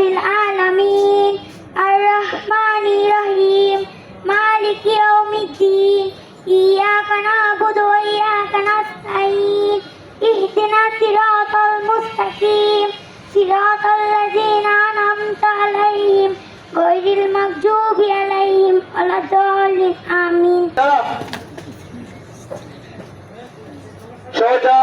রব্বিল আলামিন আর রহমানির রহিম মালিক ইয়াউমিদ্দিন ইয়াকা নাবুদু ওয়া ইয়াকা নাস্তাঈন ইহদিনা সিরাতাল মুস্তাকিম সিরাতাল লাযিনা আন'আমতা আলাইহিম গায়রিল মাগদুবি আলাইহিম ওয়ালাদ-দাল্লিন আমিন সোজা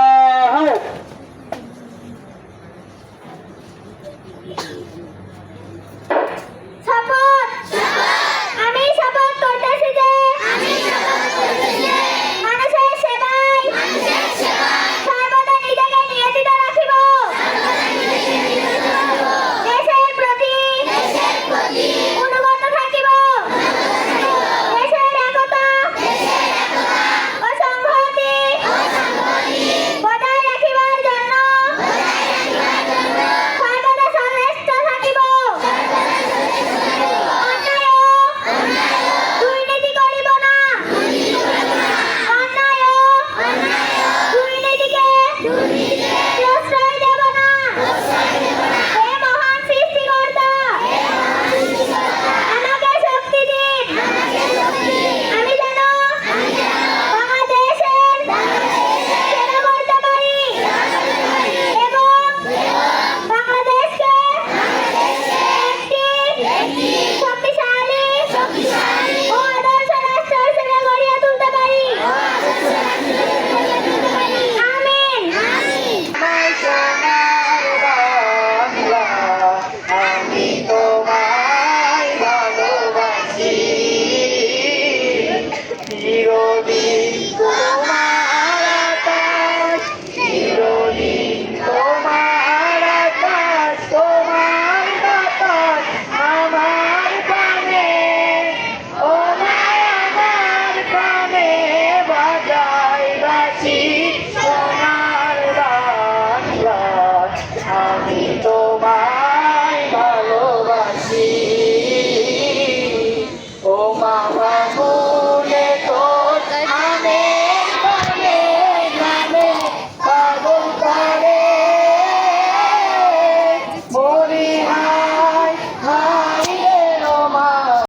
Sí.